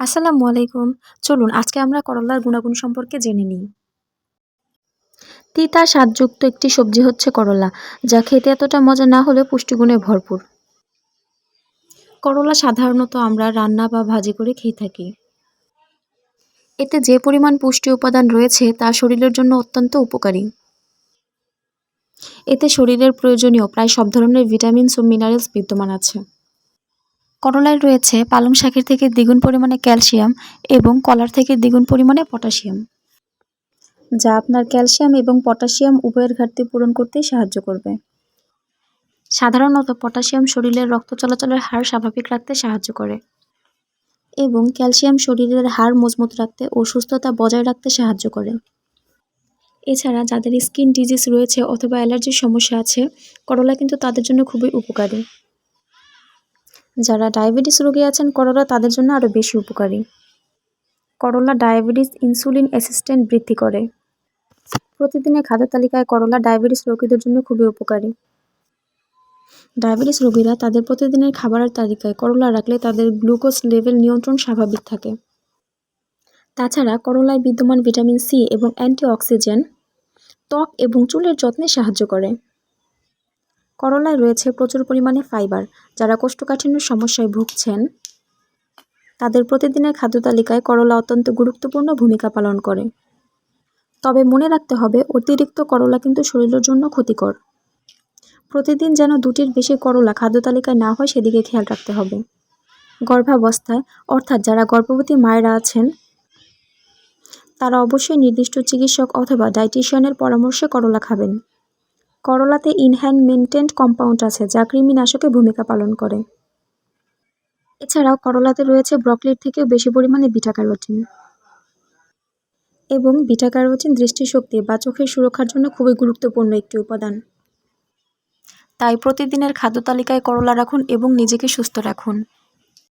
আসসালামু আলাইকুম। চলুন, আজকে আমরা করলার গুণাগুণ সম্পর্কে জেনে নিই। তিতা স্বাদযুক্ত একটি সবজি হচ্ছে করলা, যা খেতে এতটা মজা না হলেও পুষ্টিগুণে ভরপুর। করলা সাধারণত আমরা রান্না বা ভাজি করে খেয়ে থাকি। এতে যে পরিমাণ পুষ্টি উপাদান রয়েছে, তা শরীরের জন্য অত্যন্ত উপকারী। এতে শরীরের প্রয়োজনীয় প্রায় সব ধরনের ভিটামিনস ও মিনারেলস বিদ্যমান আছে। করলায় রয়েছে পালং শাকের থেকে দ্বিগুণ পরিমাণে ক্যালসিয়াম এবং কলার থেকে দ্বিগুণ পরিমাণে পটাশিয়াম। যা আপনার ক্যালসিয়াম এবং পটাশিয়াম উভয়ের ঘাটতি পূরণ করতে সাহায্য করবে। সাধারণত পটাশিয়াম শরীরের রক্ত চলাচলের হার স্বাভাবিক রাখতে সাহায্য করে এবং ক্যালসিয়াম শরীরের হাড় মজবুত রাখতে ও সুস্থতা বজায় রাখতে সাহায্য করে। এছাড়া যাদের স্কিন ডিজিজ রয়েছে অথবা অ্যালার্জির সমস্যা আছে, করলা কিন্তু তাদের জন্য খুবই উপকারী। যারা ডায়াবেটিস রোগী আছেন করলা তাদের জন্য আরও বেশি উপকারী। করলা ডায়াবেটিস ইনসুলিন অ্যাসিস্ট্যান্ট বৃদ্ধি করে। প্রতিদিনের খাদ্য তালিকায় করলা ডায়াবেটিস রোগীদের জন্য খুবই উপকারী। ডায়াবেটিস রোগীরা তাদের প্রতিদিনের খাবারের তালিকায় করলা রাখলে তাদের গ্লুকোজ লেভেল নিয়ন্ত্রণ স্বাভাবিক থাকে। তাছাড়া করলায় বিদ্যমান ভিটামিন সি এবং অ্যান্টিঅক্সিজেন ত্বক এবং চুলের যত্নে সাহায্য করে। করলায় রয়েছে প্রচুর পরিমাণে ফাইবার। যারা কোষ্ঠকাঠিন্যের সমস্যায় ভুগছেন, তাদের প্রতিদিনের খাদ্য তালিকায় করলা অত্যন্ত গুরুত্বপূর্ণ ভূমিকা পালন করে। তবে মনে রাখতে হবে, অতিরিক্ত করলা কিন্তু শরীরের জন্য ক্ষতিকর। প্রতিদিন যেন দুটির বেশি করলা খাদ্য তালিকায় না হয়, সেদিকে খেয়াল রাখতে হবে। গর্ভাবস্থায়, অর্থাৎ যারা গর্ভবতী মায়েরা আছেন, তারা অবশ্যই নির্দিষ্ট চিকিৎসক অথবা ডায়েটিশিয়ানের পরামর্শে করলা খাবেন। করলাতে ইনহ্যান্ড ইনহ্যান্ডমেন্টেন্ট কম্পাউন্ড আছে, যা কৃমিনাশকে ভূমিকা পালন করে। এছাড়াও করলাতে রয়েছে ব্রকলির থেকেও বেশি পরিমাণে বিটা ক্যারোটিন এবং বিটা ক্যারোটিন দৃষ্টিশক্তি বা চোখের সুরক্ষার জন্য খুবই গুরুত্বপূর্ণ একটি উপাদান। তাই প্রতিদিনের খাদ্য তালিকায় করলা রাখুন এবং নিজেকে সুস্থ রাখুন।